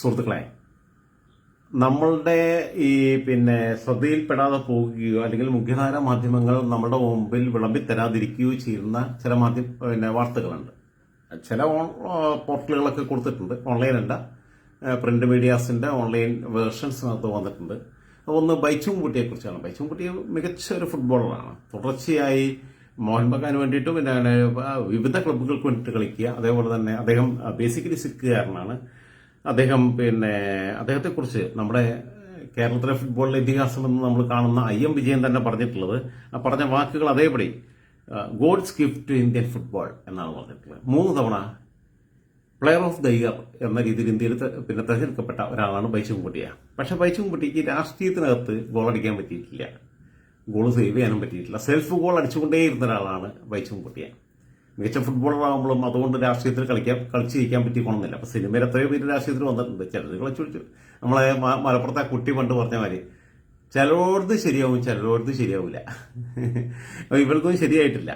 സുഹൃത്തുക്കളെ നമ്മളുടെ ഈ പിന്നെ ശ്രദ്ധയിൽപ്പെടാതെ പോകുകയോ അല്ലെങ്കിൽ മുഖ്യധാര മാധ്യമങ്ങൾ നമ്മുടെ മുമ്പിൽ വിളമ്പിത്തരാതിരിക്കുകയോ ചെയ്യുന്ന ചില മാധ്യമ പിന്നെ വാർത്തകളുണ്ട്. ചില ഓൺ- പോർട്ടലുകളൊക്കെ കൊടുത്തിട്ടുണ്ട്. ഓൺലൈനല്ല. പ്രിന്റ് മീഡിയാസിന്റെ ഓൺലൈൻ വേർഷൻസിനകത്ത് വന്നിട്ടുണ്ട്. ഒന്ന് ബൈച്ചുംകുട്ടിയെ കുറിച്ചാണ് ബൈച്ചുംകുട്ടി മികച്ച ഒരു ഫുട്ബോളറാണ്. തുടർച്ചയായി മോഹൻ ബഗാന് വേണ്ടിയിട്ടും പിന്നെ വിവിധ ക്ലബ്ബുകൾക്ക് വേണ്ടിയിട്ട് കളിക്കുക. അതേപോലെ തന്നെ അദ്ദേഹം ബേസിക്കലി സിക്കുകാരനാണ് അദ്ദേഹം പിന്നെ അദ്ദേഹത്തെക്കുറിച്ച് നമ്മുടെ കേരളത്തിലെ ഫുട്ബോളിലെ ഇതിഹാസം എന്ന് നമ്മൾ കാണുന്ന ഐ എം വിജയൻ തന്നെ പറഞ്ഞിട്ടുള്ളത്. ആ പറഞ്ഞ വാക്കുകൾ അതേപടി God's gift to Indian football എന്നാണ് പറഞ്ഞിട്ടുള്ളത്. മൂന്ന് തവണ പ്ലെയർ ഓഫ് ദ ഇയർ എന്ന രീതിയിൽ ഇന്ത്യയിൽ പിന്നെ തെരഞ്ഞെടുക്കപ്പെട്ട ഒരാളാണ് ബൈച്ചുംകുട്ടിയ പക്ഷെ ബൈച്ചുംകുട്ടിക്ക് രാഷ്ട്രീയത്തിനകത്ത് ഗോൾ അടിക്കാൻ പറ്റിയിട്ടില്ല. ഗോൾ സേവ് ചെയ്യാനും പറ്റിയിട്ടില്ല. സെൽഫ് ഗോൾ അടിച്ചുകൊണ്ടേയിരുന്ന ഒരാളാണ് ബൈച്ചുംകുട്ടിയ മികച്ച ഫുട്ബോളറാകുമ്പോഴും അതുകൊണ്ട് രാഷ്ട്രീയത്തിൽ കളിക്കാൻ കളിച്ച് ജയിക്കാൻ പറ്റിക്കണമെന്നില്ല അപ്പൊ സിനിമയിൽ എത്രയോ പേര് രാഷ്ട്രീയത്തിൽ വന്നിട്ടുണ്ട്. ചിലർ കളിച്ചു വിളിച്ചു നമ്മളെ മലപ്പുറത്തെ കുട്ടി പണ്ട് പറഞ്ഞ മാതിരി ചിലരോടത്ത് ശരിയാവും ചിലരോടത്ത് ശരിയാവില്ല അപ്പൊ ഇവർക്കൊന്നും ശരിയായിട്ടില്ല.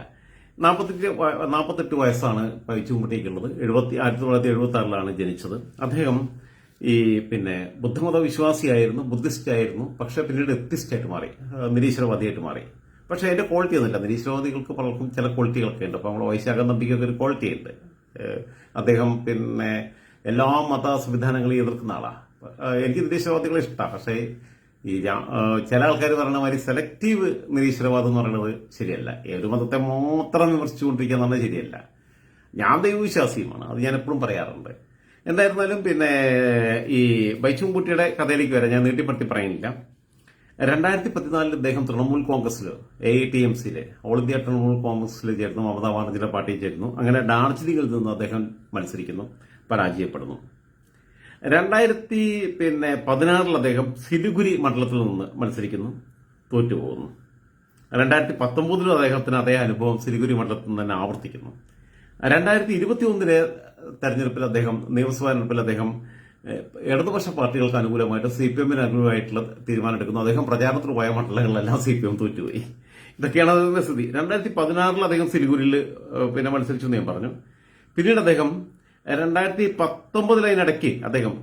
നാൽപ്പത്തെട്ട് നാൽപ്പത്തെട്ട് വയസ്സാണ് പൈച്ചുകുമ്പത്തേക്കുള്ളത് എഴുപത്തി ആയിരത്തി തൊള്ളായിരത്തി എഴുപത്തി ആറിലാണ് ജനിച്ചത്. അദ്ദേഹം ഈ പിന്നെ ബുദ്ധമത വിശ്വാസിയായിരുന്നു ബുദ്ധിസ്റ്റ് ആയിരുന്നു പക്ഷെ പിന്നീട് എത്തിസ്റ്റായിട്ട് മാറി. നിരീശ്വരവാദിയായിട്ട് മാറി. പക്ഷെ അതിന്റെ ക്വാളിറ്റി ഒന്നുമില്ല. നിരീശ്വരവാദികൾക്ക് പലർക്കും ചില ക്വാളിറ്റികളൊക്കെ ഉണ്ട്. അപ്പൊ നമ്മൾ വൈശാഖ നമ്പിക്കൊക്കെ ഒരു ക്വാളിറ്റി ഉണ്ട്. അദ്ദേഹം പിന്നെ എല്ലാ മത സംവിധാനങ്ങളെയും എതിർക്കുന്ന ആളാ. എനിക്ക് നിരീശ്വരവാദികളെ ഇഷ്ടമാണ് പക്ഷേ ഈ ചില ആൾക്കാർ പറയുന്ന മാതിരി സെലക്റ്റീവ് നിരീശ്വരവാദം എന്ന് പറയുന്നത് ശരിയല്ല. ഏത് മതത്തെ മാത്രം വിമർശിച്ചുകൊണ്ടിരിക്കുക പറഞ്ഞാൽ ശരിയല്ല. ഞാൻ ദൈവവിശ്വാസിയുമാണ്. അത് ഞാൻ എപ്പോഴും പറയാറുണ്ട്. എന്തായിരുന്നാലും പിന്നെ ഈ ബൈച്ചുംകുട്ടിയുടെ കഥയിലേക്ക് വരാം. ഞാൻ നീട്ടിപ്പറ്റി പറയുന്നില്ല. രണ്ടായിരത്തി പതിനാലിൽ അദ്ദേഹം തൃണമൂൽ കോൺഗ്രസിൽ എ ടി എം സിയിലെ ഓൾ ഇന്ത്യ തൃണമൂൽ കോൺഗ്രസിൽ ചേർന്നു മമതാ ബാനർജിയുടെ പാർട്ടിയിൽ ചേരുന്നു. അങ്ങനെ ഡാർജിലിംഗിൽ നിന്ന് അദ്ദേഹം മത്സരിക്കുന്നു പരാജയപ്പെടുന്നു. രണ്ടായിരത്തി പിന്നെ പതിനാറിൽ അദ്ദേഹം സിലിഗുരി മണ്ഡലത്തിൽ നിന്ന് മത്സരിക്കുന്നു തോറ്റുപോകുന്നു. രണ്ടായിരത്തി പത്തൊമ്പതിലും അദ്ദേഹത്തിന് അതേ അനുഭവം സിലിഗുരി മണ്ഡലത്തിൽ നിന്ന് തന്നെ ആവർത്തിക്കുന്നു. രണ്ടായിരത്തി ഇരുപത്തി ഒന്നിലെ തെരഞ്ഞെടുപ്പിൽ അദ്ദേഹം നിയമസഭാ തെരഞ്ഞെടുപ്പിൽ അദ്ദേഹം ഇടതുപക്ഷ പാർട്ടികൾക്ക് അനുകൂലമായിട്ട് സി പി എമ്മിന് അനുകൂലമായിട്ടുള്ള തീരുമാനം എടുക്കുന്നു. അദ്ദേഹം പ്രചാരണത്തിന് പോയ മണ്ഡലങ്ങളിലെല്ലാം സി പി എം തോറ്റുപോയി. ഇതൊക്കെയാണ് അതിന്റെ സ്ഥിതി. രണ്ടായിരത്തി പതിനാറിൽ അദ്ദേഹം സിലിഗുരിയിൽ പിന്നെ മത്സരിച്ചു എന്ന് ഞാൻ പറഞ്ഞു. പിന്നീട് അദ്ദേഹം രണ്ടായിരത്തി പത്തൊമ്പതിലതിനിടയ്ക്ക് അദ്ദേഹം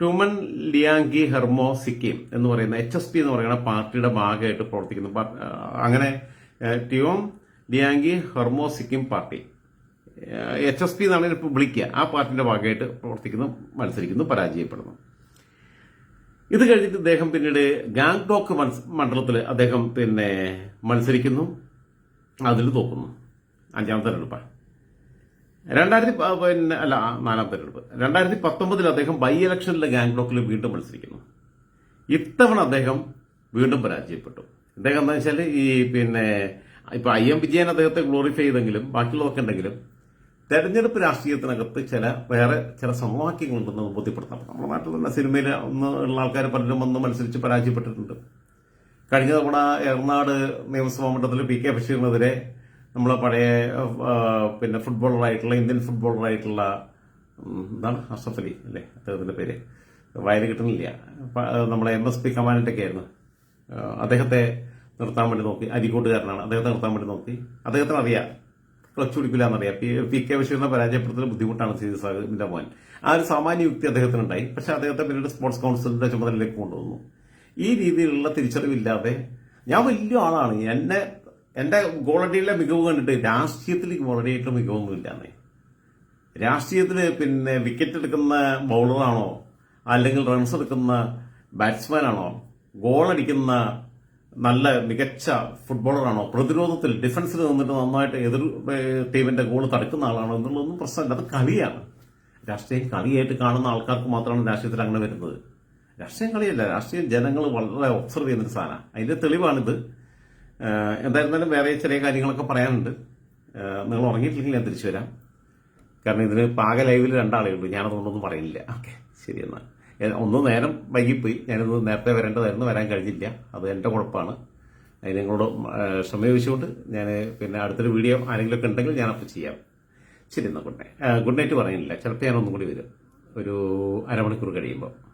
ട്യൂമൻ ലിയാങ്കി ഹെർമോ സിക്കിം എന്ന് പറയുന്ന എച്ച് എസ് പി എന്ന് പറയുന്ന പാർട്ടിയുടെ ഭാഗമായിട്ട് പ്രവർത്തിക്കുന്നു. അങ്ങനെ ട്യൂം ലിയാങ്കി ഹെർമോ Sikkim party. H S P എന്നാണ് ഇപ്പോൾ വിളിക്കുക ആ പാർട്ടിയുടെ ഭാഗമായിട്ട് പ്രവർത്തിക്കുന്നു മത്സരിക്കുന്നു പരാജയപ്പെടുന്നു. ഇത് കഴിഞ്ഞിട്ട് അദ്ദേഹം പിന്നീട് ഗാംഗ്ടോക്ക് മണ്ഡലത്തിൽ അദ്ദേഹം പിന്നെ മത്സരിക്കുന്നു അതിൽ തോക്കുന്നു. അഞ്ചാം തെരഞ്ഞെടുപ്പാണ്. രണ്ടായിരത്തി പിന്നെ അല്ല നാലാം തെരഞ്ഞെടുപ്പ്. രണ്ടായിരത്തി പത്തൊമ്പതിൽ അദ്ദേഹം ബൈ ഇലക്ഷനിൽ ഗാംഗ്ടോക്കിൽ വീണ്ടും മത്സരിക്കുന്നു. ഇത്തവണ അദ്ദേഹം വീണ്ടും പരാജയപ്പെട്ടു. അദ്ദേഹം എന്താ വെച്ചാൽ ഈ പിന്നെ ഇപ്പൊ ഐ എം വിജയൻ അദ്ദേഹത്തെ ഗ്ലോറിഫൈ ചെയ്തെങ്കിലും ബാക്കിയുള്ളതൊക്കെ ഉണ്ടെങ്കിലും തെരഞ്ഞെടുപ്പ് രാഷ്ട്രീയത്തിനകത്ത് ചില വേറെ ചില സമവാക്യങ്ങളുണ്ടെന്ന് ബോധ്യപ്പെടുത്തണം നമ്മുടെ നാട്ടിൽ തന്നെ സിനിമയിൽ ഒന്ന് ഉള്ള ആൾക്കാർ പലരും വന്ന് മത്സരിച്ച് പരാജയപ്പെട്ടിട്ടുണ്ട്. കഴിഞ്ഞ തവണ എറണാട് നിയമസഭാ മണ്ഡലത്തിൽ പി കെ ബഷീറിനെതിരെ നമ്മളെ പഴയ പിന്നെ ഫുട്ബോളറായിട്ടുള്ള ഇന്ത്യൻ ഫുട്ബോളറായിട്ടുള്ള എന്താണ്? അഷഫ് അലി അല്ലേ? അദ്ദേഹത്തിന്റെ പേര്. വയൽ കിട്ടുന്നില്ല. നമ്മളെ എം എസ് പി കമാൻഡൊക്കെ ആയിരുന്നു. അദ്ദേഹത്തെ നിർത്താൻ വേണ്ടി നോക്കി. അരിക്കോട്ടുകാരനാണ് അദ്ദേഹത്തെ നിർത്താൻ വേണ്ടി നോക്കി. അദ്ദേഹത്തിന് അറിയാം ക്ലച്ച് പിടിക്കില്ല പി കെ ബഷീറിനെ പരാജയപ്പെടുത്തുന്ന ബുദ്ധിമുട്ടാണ് സി സാഹിബിന്റെ മോൻ. ആ ഒരു സാമാന്യ യുക്തി അദ്ദേഹത്തിനുണ്ടായി. പക്ഷെ അദ്ദേഹത്തെ പിന്നീട് സ്പോർട്സ് കൗൺസിലിന്റെ ചുമതലയിലേക്ക് കൊണ്ടുവന്നു. ഈ രീതിയിലുള്ള തിരിച്ചറിവില്ലാതെ ഞാൻ വലിയ ആളാണ്. എന്നെ എന്റെ ഗോളടിയിലെ മികവ് കണ്ടിട്ട് രാഷ്ട്രീയത്തിൽ ഗോളടിയായിട്ടുള്ള മികവൊന്നുമില്ലാന്നേ രാഷ്ട്രീയത്തിൽ പിന്നെ വിക്കറ്റ് എടുക്കുന്ന ബൗളറാണോ അല്ലെങ്കിൽ റൺസ് എടുക്കുന്ന ബാറ്റ്സ്മാനാണോ ഗോളടിക്കുന്ന നല്ല മികച്ച ഫുട്ബോളറാണോ? പ്രതിരോധത്തിൽ ഡിഫൻസിൽ നിന്നിട്ട് നന്നായിട്ട് എതിർ ടീമിന്റെ ഗോൾ തടുക്കുന്ന ആളാണോ എന്നുള്ളതൊന്നും പ്രശ്നമില്ല. അത് കളിയാണ്. രാഷ്ട്രീയം കളിയായിട്ട് കാണുന്ന ആൾക്കാർക്ക് മാത്രമാണ് രാഷ്ട്രീയത്തിൽ അങ്ങനെ വരുന്നത്. രാഷ്ട്രീയം കളിയല്ല. രാഷ്ട്രീയം ജനങ്ങൾ വളരെ ഒബ്സർവ് ചെയ്യുന്നൊരു സാധനമാണ്. അതിന്റെ തെളിവാണിത്. എന്തായിരുന്നാലും വേറെ ചെറിയ കാര്യങ്ങളൊക്കെ പറയാനുണ്ട്. നിങ്ങൾ ഉറങ്ങിയിട്ടില്ലെങ്കിൽ ഞാൻ തിരിച്ചു വരാം. കാരണം ഇതിന് പാക ലൈവിൽ രണ്ടാളേ ഉള്ളൂ. ഞാനതുകൊണ്ടൊന്നും പറയുന്നില്ല ഓക്കെ. ശരി എന്നാൽ ഒന്ന് നേരം വൈകിപ്പോയി. ഞാനിത് നേരത്തെ വരേണ്ടതായിരുന്നു. വരാൻ കഴിഞ്ഞില്ല. അത് എന്റെ കുഴപ്പമാണ്. അതിന് നിങ്ങളോട് ക്ഷമ ഞാൻ പിന്നെ അടുത്തൊരു വീഡിയോ ആരെങ്കിലും ഒക്കെ ഉണ്ടെങ്കിൽ ഞാനപ്പോൾ ചെയ്യാം. ശരി എന്നാൽ ഗുഡ് നൈറ്റ് ഗുഡ് നൈറ്റ് പറയുന്നില്ല. ചിലപ്പോൾ ഞാൻ ഒന്നും കൂടി വരും. ഒരു അരമണിക്കൂർ കഴിയുമ്പോൾ.